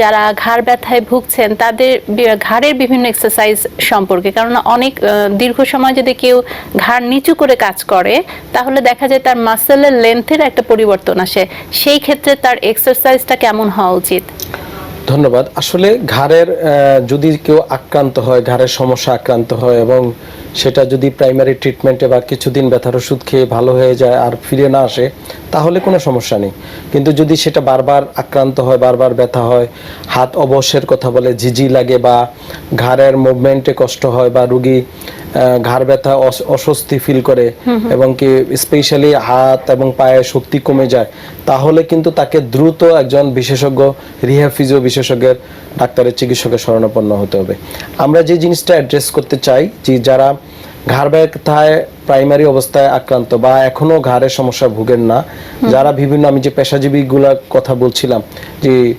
যারা ঘাড় ব্যথায় ভুগছেন, তাদের ঘাড়ের বিভিন্ন এক্সারসাইজ সম্পর্কে। কারণ অনেক দীর্ঘ সময় যদি কেউ ঘাড় নিচু করে কাজ করে, তাহলে দেখা যায় তার মাসেলের লেন্থের একটা পরিবর্তন আসে। সেই ক্ষেত্রে তার এক্সারসাইজটা কেমন হওয়া উচিত? ধন্যবাদ। আসলে ঘাড়ের যদি কেউ আক্রান্ত হয়, ঘাড়ের সমস্যা আক্রান্ত হয় এবং সেটা যদি প্রাইমারি ট্রিটমেন্টে বা কিছুদিন ব্যথার ওষুধ খেয়ে ভালো হয়ে যায় আর ফিরে না আসে, তাহলে কোনো সমস্যা নেই। কিন্তু যদি সেটা বারবার আক্রান্ত হয়, বারবার ব্যথা হয়, হাত অবশ্যের কথা বলে, ঝিঝি লাগে বা ঘাড়ের মুভমেন্টে কষ্ট হয় বা রুগী ঘাড় ব্যথা অস্বস্তি ফিল করে এবং কি স্পেশালি হাত এবং পায়ে শক্তি কমে যায় তাহলে কিন্তু তাকে দ্রুত একজন বিশেষজ্ঞ রিহ্যাব ফিজিও বিশেষজ্ঞের ডাক্তারের চিকিৎসকের শরণাপন্ন হতে হবে। আমরা যে জিনিসটা অ্যাড্রেস করতে চাই যে যারা ঘাড় ব্যথায় প্রাইমারি অবস্থায় আক্রান্ত বা এখনও ঘাড়ের সমস্যা ভুগেন না যারা বিভিন্ন আমি যে পেশাজীবীগুলোর কথা বলছিলাম যে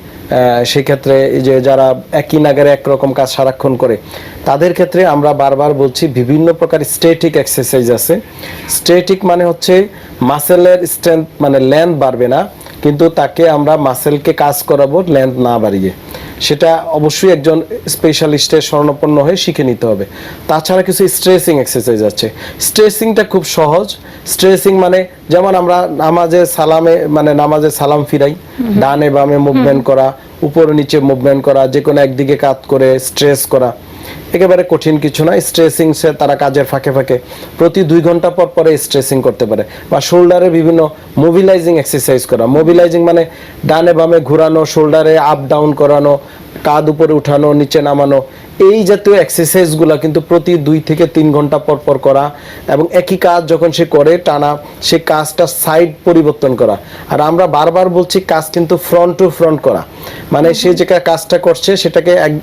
সেক্ষেত্রে যে যারা একই নাগারে একরকম কাজ সারাক্ষণ করে, তাদের ক্ষেত্রে আমরা বারবার বলছি বিভিন্ন প্রকার স্টেটিক এক্সারসাইজ আছে। স্টেটিক মানে হচ্ছে মাসেলের স্ট্রেংথ মানে লেন্থ বাড়বে না, কিন্তু তাকে আমরা মাসেলকে কাজ করাবো লেন্থ না বাড়িয়ে। সেটা অবশ্যই একজন স্পেশালিস্টের স্বর্ণপন্ন হয়ে শিখে নিতে হবে। তাছাড়া কিছু স্ট্রেসিং এক্সারসাইজ আছে। স্ট্রেসিংটা খুব সহজ। স্ট্রেসিং মানে যেমন আমরা নামাজে সালামে মানে নামাজে সালাম ফিরাই। ডানে বামে মুভমেন্ট করা উপরে নিচে মুভমেন্ট করা যে কোনো একদিকে কাত করে স্ট্রেস করা। একেবারে কঠিন কিছু না স্ট্রেসিং সে তারা কাজের ফাঁকে ফাঁকে প্রতি দুই ঘণ্টা পর পরে স্ট্রেসিং করতে পারে। বা শোল্ডারে বিভিন্ন মোবিলাইজিং এক্সারসাইজ করা। মোবিলাইজিং মানে ডানে বামে ঘোরানো শোল্ডারে আপ ডাউন করানো, কাঁধ উপরে উঠানো, নিচে নামানো। এই জাতীয় এক্সারসাইজগুলো কিন্তু প্রতি দুই থেকে তিন ঘণ্টা পর পর করা এবং একই কাজ যখন সে করে টানা, সে কাজটা সাইড পরিবর্তন করা। আর আমরা বারবার বলছি কাজ কিন্তু ফ্রন্ট টু ফ্রন্ট করা। মানে সে যে কাজটা করছে, সেটাকে এক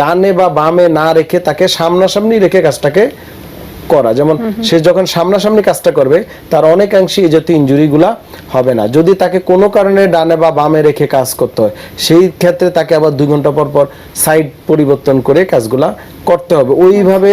ডানে বা বামে না রেখে তাকে সামনাসামনি রেখে কাজটাকে করা। যেমন সে যখন সামনাসামনি কাজটা করবে তার অনেকাংশে এই জাতীয় ইঞ্জুরিগুলা হবে না। যদি তাকে কোনো কারণে ডানে বা বামে রেখে কাজ করতে হয় সেই ক্ষেত্রে তাকে আবার দুই ঘণ্টা পর পর সাইড পরিবর্তন করে কাজগুলা করতে হবে। ওইভাবে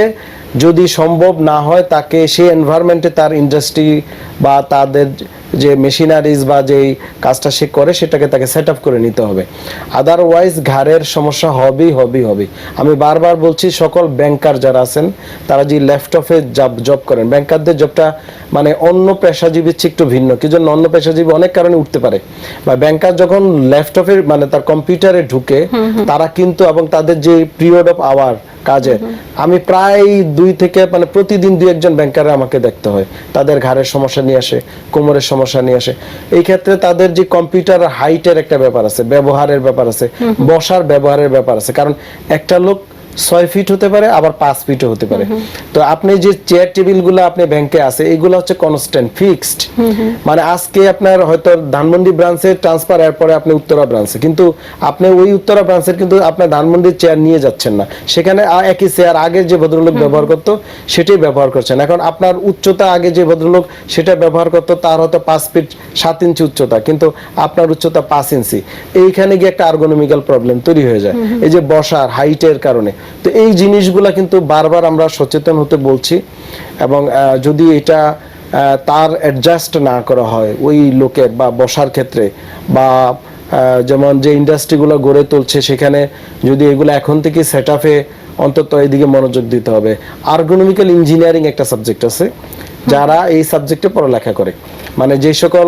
যদি সম্ভব না হয় তাকে সেই এনভায়রনমেন্টে তার ইন্ডাস্ট্রি বা তাদের যে মেশিনারিজ বা যেই কাজটা সে করে সেটাকে তাকে সেট আপ করে নিতে হবে। আদারওয়াইজ ঘাড়ের সমস্যা হবেই হবেই হবে আমি বারবার বলছি সকল ব্যাংকার যারা আছেন তারা যে ল্যাপটপে জব জব করেন ব্যাংকারদের জবটা মানে অন্য পেশাজীবীর চেয়ে একটু ভিন্ন। কি জন্য? অন্য পেশাজীবী অনেক কারণে উঠতে পারে। বা ব্যাংকার যখন অফে মানে তার কম্পিউটারে ঢুকে তারা কিন্তু এবং তাদের যে পিরিয়ড অফ আওয়ার কাজের আমি প্রায় দুই থেকে মানে প্রতিদিন দুই একজন ব্যাংকারে আমাকে দেখতে হয়। তাদের ঘাড়ের সমস্যা নিয়ে আসে কোমরের সমস্যা নিয়ে আসে। এই ক্ষেত্রে তাদের যে কম্পিউটার হাইটের একটা ব্যাপার আছে ব্যবহারের ব্যাপার আছে বসার ব্যবহারের ব্যাপার আছে। কারণ একটা লোক ছয় ফিট হতে পারে আবার পাঁচ ফিটও হতে পারে। তো আপনি যে চেয়ার টেবিলগুলো আপনি ব্যাংকে আছে এইগুলো হচ্ছে কনস্ট্যান্ট ফিক্সড মানে আজকে আপনার হয়তো ধানমন্ডি ব্রাঞ্চে ট্রান্সফার এরপরে আপনি উত্তরা ব্রাঞ্চে কিন্তু আপনি ওই উত্তরা ব্রাঞ্চের কিন্তু আপনার ধানমন্ডির চেয়ার নিয়ে যাচ্ছেন না। সেখানে একই চেয়ার আগে যে ভদ্রলোক ব্যবহার করতো সেটাই ব্যবহার করছেন। এখন আপনার উচ্চতা আগে যে ভদ্রলোক সেটা ব্যবহার করতো তার হয়তো পাঁচ ফিট সাত ইঞ্চি উচ্চতা কিন্তু আপনার উচ্চতা পাঁচ ইঞ্চি এইখানে গিয়ে একটা আর্গোনমিক্যাল প্রবলেম তৈরি হয়ে যায়। এই যে বসার হাইটের কারণে। তো এই জিনিসগুলা কিন্তু বারবার আমরা সচেতন হতে বলছি এবং যদি এটা তার অ্যাডজাস্ট না করা হয় ওই লোকের বা বসার ক্ষেত্রে বা যেমন যে ইন্ডাস্ট্রিগুলো গড়ে তুলছে সেখানে যদি এগুলো এখন থেকে সেট আপে অন্তত এদিকে মনোযোগ দিতে হবে। আর্গোনমিক্যাল ইঞ্জিনিয়ারিং একটা সাবজেক্ট আছে। যারা এই সাবজেক্টে পড়ালেখা করে। মানে যে সকল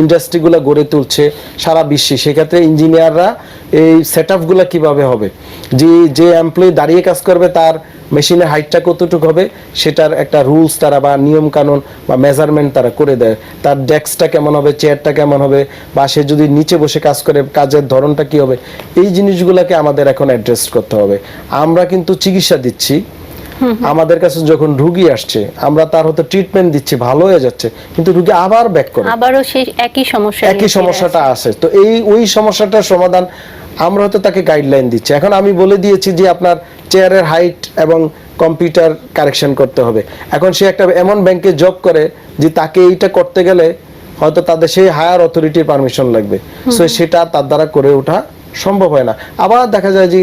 ইন্ডাস্ট্রিগুলো গড়ে তুলছে সারা বিশ্বে, সেক্ষেত্রে ইঞ্জিনিয়াররা এই সেট আপগুলো কীভাবে হবে? যে যে এমপ্লয়ি দাঁড়িয়ে কাজ করবে, তার মেশিনের হাইটটা কতটুকু হবে, সেটার একটা রুলস তারা বা নিয়ম কানুন বা মেজারমেন্ট তারা করে দেয়। তার ডেস্কটা কেমন হবে চেয়ারটা কেমন হবে, বা সে যদি নিচে বসে কাজ করে, কাজের ধরনটা কি হবে, এই জিনিসগুলোকে আমাদের এখন অ্যাড্রেস করতে হবে। আমরা কিন্তু চিকিৎসা দিচ্ছি আমাদের কাছে যখন রুগী আসছে আমরা তার হয়তো ট্রিটমেন্ট দিচ্ছি ভালো হয়ে যাচ্ছে কিন্তু রুগী আবার ব্যাক করে। আবারও সেই একই সমস্যা একই সমস্যাটা আসে। তো এই ওই সমস্যাটার সমাধান আমরা হয়তো তাকে গাইডলাইন দিচ্ছি। এখন আমি বলে দিয়েছি যে আপনার চেয়ারের হাইট এবং কম্পিউটার কারেকশন করতে হবে। এখন সে একটা এমন ব্যাংকে জব করে যে তাকে এইটা করতে গেলে হয়তো তাদের সেই হায়ার অথরিটির পারমিশন লাগবে। সো সেটা তার দ্বারা করে ওঠা সম্ভব হয় না। আবার দেখা যায় যে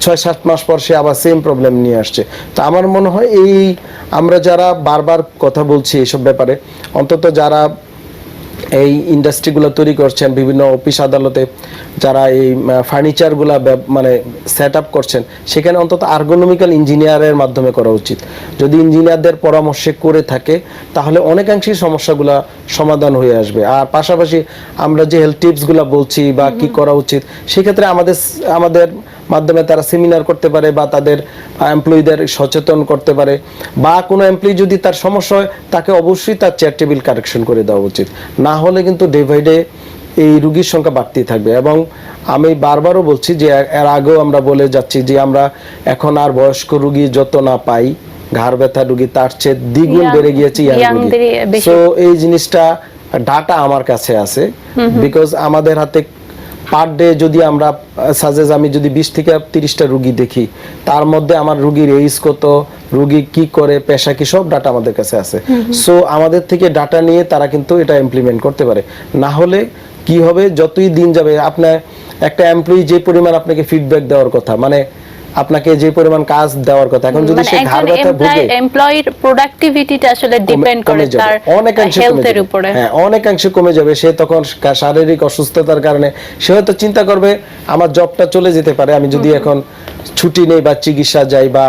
ছয়, সাত মাস পর সে আবার সেম প্রবলেম নিয়ে আসছে। তো আমার মনে হয় এই আমরা যারা বারবার কথা বলছি এসব ব্যাপারে, অন্তত যারা এই ইন্ডাস্ট্রিগুলো তৈরি করছেন বিভিন্ন অফিস আদালতে যারা এই ফার্নিচারগুলা মানে সেট আপ করছেন সেখানে অন্তত আর্গোনমিক্যাল ইঞ্জিনিয়ারের মাধ্যমে করা উচিত। যদি ইঞ্জিনিয়ারদের পরামর্শে করে থাকে তাহলে অনেকাংশেই সমস্যাগুলা সমাধান হয়ে আসবে। আর পাশাপাশি আমরা যে হেলথ টিপসগুলো বলছি বা কি করা উচিত সেক্ষেত্রে আমাদের আমাদের মাধ্যমে তারা সেমিনার করতে পারে বা তাদের এমপ্লয়ীদের সচেতন করতে পারে বা কোনো এমপ্লয়ি যদি তার সমস্যা হয় তাকে অবশ্যই তার চেয়ার টেবিল কারেকশন করে দেওয়া উচিত। না হলে কিন্তু ডে বাই ডে এই রুগীর সংখ্যা বাড়তেই থাকবে এবং আমি বারবারও বলছি যে এর- আগেও আমরা বলে যাচ্ছি যে আমরা এখন আর বয়স্ক রুগী যত না পাই ঘাড় ব্যথা রুগী তার চেয়ে দ্বিগুণ বেড়ে গিয়েছে ইয়াং রুগী। তো এই জিনিসটা ডাটা আমার কাছে আছে বিকজ আমাদের হাতে পার ডে যদি আমরা সাজেস আমি যদি বিশ থেকে তিরিশটা রুগী দেখি তার মধ্যে আমার রুগীর এইজ কত রুগী কি করে পেশা কি সব ডাটা আমাদের কাছে আছে। সো আমাদের থেকে ডাটা নিয়ে তারা কিন্তু এটা ইমপ্লিমেন্ট করতে পারে। না হলে কি হবে যতই দিন যাবে আপনার একটা এমপ্লয়ি যে পরিমাণ আপনাকে ফিডব্যাক দেওয়ার কথা মানে আপনাকে যে পরিমাণ কাজ দেওয়ার কথা এখন যদি মানে সে ঘাড় ব্যথা ভোগে এমপ্লয়ির প্রোডাক্টিভিটিটা আসলে ডিপেন্ড করে। তার অনেকাংশে কমে হেলথের যাবে। উপরে। হ্যাঁ অনেকাংশে কমে যাবে। সে তখন শারীরিক অসুস্থতার কারণে সে হয়তো চিন্তা করবে আমার জবটা চলে যেতে পারে। আমি যদি এখন ছুটি নেই বা চিকিৎসা যাই বা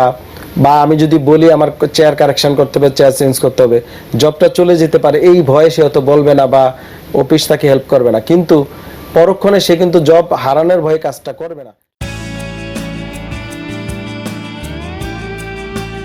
বা আমি যদি বলি আমার চেয়ার কারেকশন করতে হবে চেয়ার চেঞ্জ করতে হবে জবটা চলে যেতে পারে। এই ভয়ে সে হয়তো বলবে না বা অফিস তাকে হেল্প করবে না। কিন্তু পরক্ষণে সে কিন্তু জব হারানোর ভয়ে কাজটা করবে না।